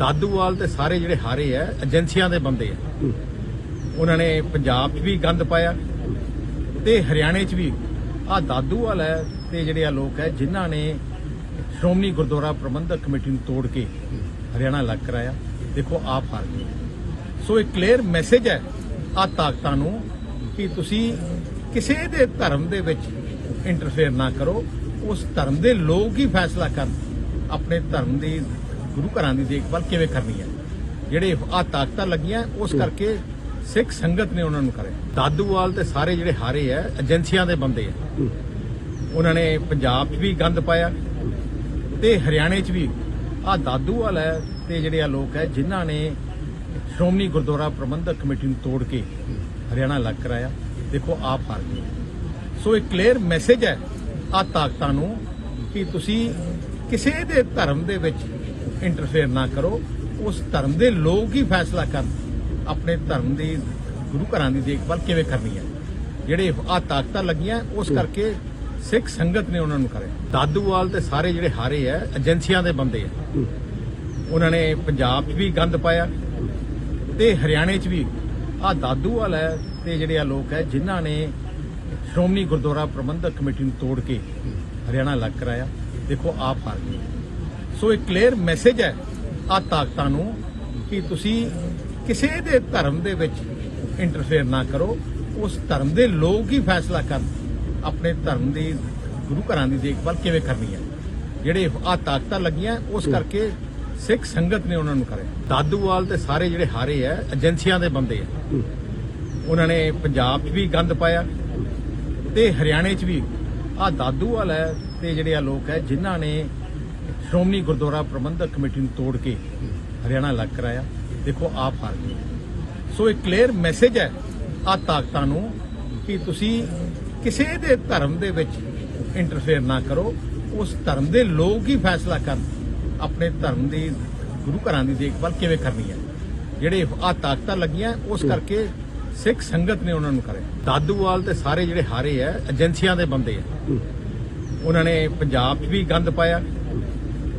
ਦਾਦੂਵਾਲ ਤੇ ਸਾਰੇ ਜਿਹੜੇ ਹਾਰੇ ਆ, ਏਜੰਸੀਆਂ ਦੇ ਬੰਦੇ ਆ। ਉਹਨਾਂ ਨੇ ਪੰਜਾਬ 'ਚ ਵੀ ਗੰਦ ਪਾਇਆ ਤੇ ਹਰਿਆਣੇ 'ਚ ਵੀ। ਆ ਦਾਦੂਵਾਲ ਹੈ ਤੇ ਜਿਹੜੇ ਆ ਲੋਕ ਹੈ, ਜਿਨ੍ਹਾਂ ਨੇ ਸ਼੍ਰੋਮਣੀ ਗੁਰਦੁਆਰਾ ਪ੍ਰਬੰਧਕ ਕਮੇਟੀ ਨੂੰ ਤੋੜ ਕੇ ਹਰਿਆਣਾ ਅਲੱਗ ਕਰਾਇਆ। ਦੇਖੋ ਆਪ ਹਾਰ ਗਏ ਸੋ ਇੱਕ ਕਲੀਅਰ ਮੈਸੇਜ ਹੈ ਆ ਤਾਕਤਾਂ ਨੂੰ ਕਿ ਤੁਸੀਂ ਕਿਸੇ ਦੇ ਧਰਮ ਦੇ ਵਿੱਚ ਇੰਟਰਫੇਅਰ ਨਾ ਕਰੋ। ਉਸ ਧਰਮ ਦੇ ਲੋਕ ਹੀ ਫੈਸਲਾ ਕਰਨ। ਆਪਣੇ ਧਰਮ ਦੀ ਗੁਰੂ ਘਰਾਂ ਦੀ ਦੇਖਭਾਲ ਕਿਵੇਂ ਕਰਨੀ ਹੈ? ਜਿਹੜੇ ਆ ਤਾਕਤਾਂ ਲੱਗੀਆਂ ਉਸ ਕਰਕੇ ਸਿੱਖ ਸੰਗਤ ਨੇ ਉਹਨਾਂ ਨੂੰ ਕਰਿਆ। ਦਾਦੂਵਾਲ ਤੇ ਸਾਰੇ ਜਿਹੜੇ ਹਾਰੇ ਆ ਏਜੰਸੀਆਂ ਦੇ ਬੰਦੇ ਆ। ਉਹਨਾਂ ਨੇ ਪੰਜਾਬ 'ਚ ਵੀ ਗੰਦ ਪਾਇਆ ਤੇ ਹਰਿਆਣੇ 'ਚ ਵੀ। ਆ ਦਾਦੂਵਾਲ ਹੈ ਤੇ ਜਿਹੜੇ ਆ ਲੋਕ ਹੈ ਜਿਨ੍ਹਾਂ ਨੇ ਸ਼੍ਰੋਮਣੀ ਗੁਰਦੁਆਰਾ ਪ੍ਰਬੰਧਕ ਕਮੇਟੀ ਨੂੰ ਤੋੜ ਕੇ ਹਰਿਆਣਾ ਅਲੱਗ ਕਰਾਇਆ। ਦੇਖੋ ਆਪ ਹਾਰ ਗਏ। ਸੋ ਇੱਕ ਕਲੀਅਰ ਮੈਸੇਜ ਹੈ ਆ ਤਾਕਤਾਂ ਨੂੰ ਕਿ ਤੁਸੀਂ ਕਿਸੇ ਦੇ ਧਰਮ ਦੇ ਵਿੱਚ ਇੰਟਰਫੇਅਰ ਨਾ ਕਰੋ, ਉਸ ਧਰਮ ਦੇ ਲੋਕ ਹੀ ਫੈਸਲਾ ਕਰਨ। ਆਪਣੇ ਧਰਮ ਦੀ, ਗੁਰੂ ਘਰਾਂ ਦੀ ਦੇਖਭਾਲ ਕਿਵੇਂ ਕਰਨੀ ਹੈ? ਜਿਹੜੇ ਆ ਤਾਕਤਾਂ ਲੱਗੀਆਂ, ਉਸ ਕਰਕੇ ਸਿੱਖ ਸੰਗਤ ਨੇ ਉਹਨਾਂ ਨੂੰ ਕਰਿਆ। ਦਾਦੂਵਾਲ ਤੇ ਸਾਰੇ ਜਿਹੜੇ ਹਾਰੇ ਆ ਏਜੰਸੀਆਂ ਦੇ ਬੰਦੇ ਆ ਉਹਨਾਂ ਨੇ ਪੰਜਾਬ 'ਚ ਵੀ ਗੰਦ ਪਾਇਆ ਤੇ ਹਰਿਆਣੇ 'ਚ ਵੀ। ਆ ਦਾਦੂਵਾਲ ਹੈ ਤੇ ਜਿਹੜੇ ਆ ਲੋਕ ਹੈ, ਜਿਨ੍ਹਾਂ ਨੇ ਸ਼੍ਰੋਮਣੀ ਗੁਰਦੁਆਰਾ ਪ੍ਰਬੰਧਕ ਕਮੇਟੀ ਨੂੰ ਤੋੜ ਕੇ ਹਰਿਆਣਾ ਅਲੱਗ ਕਰਾਇਆ। ਦੇਖੋ, ਆਪ ਹਾਰ ਗਏ। ਸੋ ਇੱਕ ਕਲੀਅਰ ਮੈਸੇਜ ਹੈ ਆ ਤਾਕਤਾਂ ਨੂੰ ਕਿ ਤੁਸੀਂ ਕਿਸੇ ਦੇ ਧਰਮ ਦੇ ਵਿੱਚ ਇੰਟਰਫੇਅਰ ਨਾ ਕਰੋ। ਉਸ ਧਰਮ ਦੇ ਲੋਕ ਹੀ ਫੈਸਲਾ ਕਰਨ। ਆਪਣੇ ਧਰਮ ਦੀ, ਗੁਰੂ ਘਰਾਂ ਦੀ ਦੇਖਭਾਲ ਕਿਵੇਂ ਕਰਨੀ ਹੈ। ਜਿਹੜੇ ਆ ਤਾਕਤਾਂ ਲੱਗੀਆਂ, ਉਸ ਕਰਕੇ ਸਿੱਖ ਸੰਗਤ ਨੇ ਉਹਨਾਂ ਨੂੰ ਕਰਿਆ। ਦਾਦੂਵਾਲ ਤੇ ਸਾਰੇ ਜਿਹੜੇ ਹਾਰੇ ਆ ਏਜੰਸੀਆਂ ਦੇ ਬੰਦੇ ਆ ਉਹਨਾਂ ਨੇ ਪੰਜਾਬ 'ਚ ਵੀ ਗੰਦ ਪਾਇਆ ਤੇ ਹਰਿਆਣੇ 'ਚ ਵੀ। ਆ ਦਾਦੂਵਾਲ ਹੈ ਤੇ ਜਿਹੜੇ ਆ ਲੋਕ ਹੈ, ਜਿਨ੍ਹਾਂ ਨੇ ਸ਼੍ਰੋਮਣੀ ਗੁਰਦੁਆਰਾ ਪ੍ਰਬੰਧਕ ਕਮੇਟੀ ਨੂੰ ਤੋੜ ਕੇ ਹਰਿਆਣਾ ਅਲੱਗ ਕਰਾਇਆ। ਦੇਖੋ, ਆਪ ਹਾਰ ਗਏ। ਸੋ ਇੱਕ ਕਲੀਅਰ ਮੈਸੇਜ ਹੈ ਆ ਤਾਕਤਾਂ ਨੂੰ ਕਿ ਤੁਸੀਂ ਕਿਸੇ ਦੇ ਧਰਮ ਦੇ ਵਿੱਚ ਇੰਟਰਫੇਅਰ ਨਾ ਕਰੋ। ਉਸ ਧਰਮ ਦੇ ਲੋਕ ਹੀ ਫੈਸਲਾ ਕਰਨ। ਆਪਣੇ ਧਰਮ ਦੀ, ਗੁਰੂ ਘਰਾਂ ਦੀ ਦੇਖਭਾਲ ਕਿਵੇਂ ਕਰਨੀ ਹੈ? ਜਿਹੜੇ ਆ ਤਾਕਤਾਂ ਲੱਗੀਆਂ, ਉਸ ਕਰਕੇ ਸਿੱਖ ਸੰਗਤ ਨੇ ਉਹਨਾਂ ਨੂੰ ਕਰਿਆ। ਦਾਦੂਵਾਲ ਤੇ ਸਾਰੇ ਜਿਹੜੇ ਹਾਰੇ ਆ ਏਜੰਸੀਆਂ ਦੇ ਬੰਦੇ ਆ ਉਹਨਾਂ ਨੇ ਪੰਜਾਬ 'ਚ ਵੀ ਗੰਦ ਪਾਇਆ।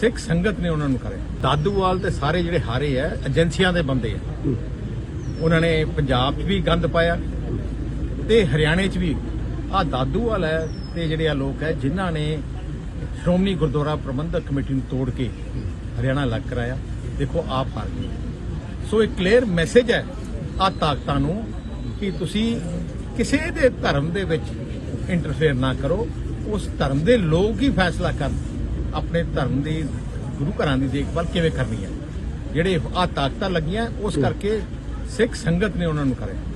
ਸਿੱਖ ਸੰਗਤ ਨੇ ਉਹਨਾਂ ਨੂੰ ਕਰਿਆ। ਦਾਦੂਵਾਲ ਤੇ ਸਾਰੇ ਜਿਹੜੇ ਹਾਰੇ ਆ, ਏਜੰਸੀਆਂ ਦੇ ਬੰਦੇ ਆ। ਉਹਨਾਂ ਨੇ ਪੰਜਾਬ 'ਚ ਵੀ ਗੰਦ ਪਾਇਆ ਤੇ ਹਰਿਆਣੇ 'ਚ ਵੀ। ਆ ਦਾਦੂਵਾਲ ਹੈ ਤੇ ਜਿਹੜੇ ਆ ਲੋਕ ਹੈ, ਜਿਨ੍ਹਾਂ ਨੇ ਸ਼੍ਰੋਮਣੀ ਗੁਰਦੁਆਰਾ ਪ੍ਰਬੰਧਕ ਕਮੇਟੀ ਨੂੰ ਤੋੜ ਕੇ ਹਰਿਆਣਾ ਅਲੱਗ ਕਰਾਇਆ। ਦੇਖੋ, ਆਪ ਹਾਰ ਗਏ। ਸੋ ਇੱਕ ਕਲੀਅਰ ਮੈਸੇਜ ਹੈ ਆ ਤਾਕਤਾਂ ਨੂੰ ਕਿ ਤੁਸੀਂ ਕਿਸੇ ਦੇ ਧਰਮ ਦੇ ਵਿੱਚ ਇੰਟਰਫੇਅਰ ਨਾ ਕਰੋ। ਉਸ ਧਰਮ ਦੇ ਲੋਕ ਹੀ ਫੈਸਲਾ ਕਰਨ। ਆਪਣੇ ਧਰਮ ਦੀ ਗੁਰੂ ਘਰਾਂ ਦੀ ਦੇਖਭਾਲ ਕਿਵੇਂ ਕਰਨੀ ਹੈ? ਜਿਹੜੇ ਆ ਤਾਕਤਾਂ ਲੱਗੀਆਂ ਉਸ ਕਰਕੇ ਸਿੱਖ ਸੰਗਤ ਨੇ ਉਹਨਾਂ ਨੂੰ ਕਰਿਆ।